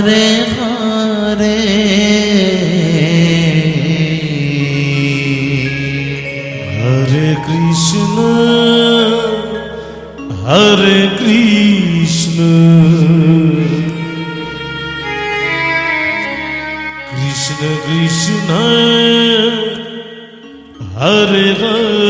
Hare Hare Hare Krishna Hare Krishna. Krishna Krishna Hare Hare.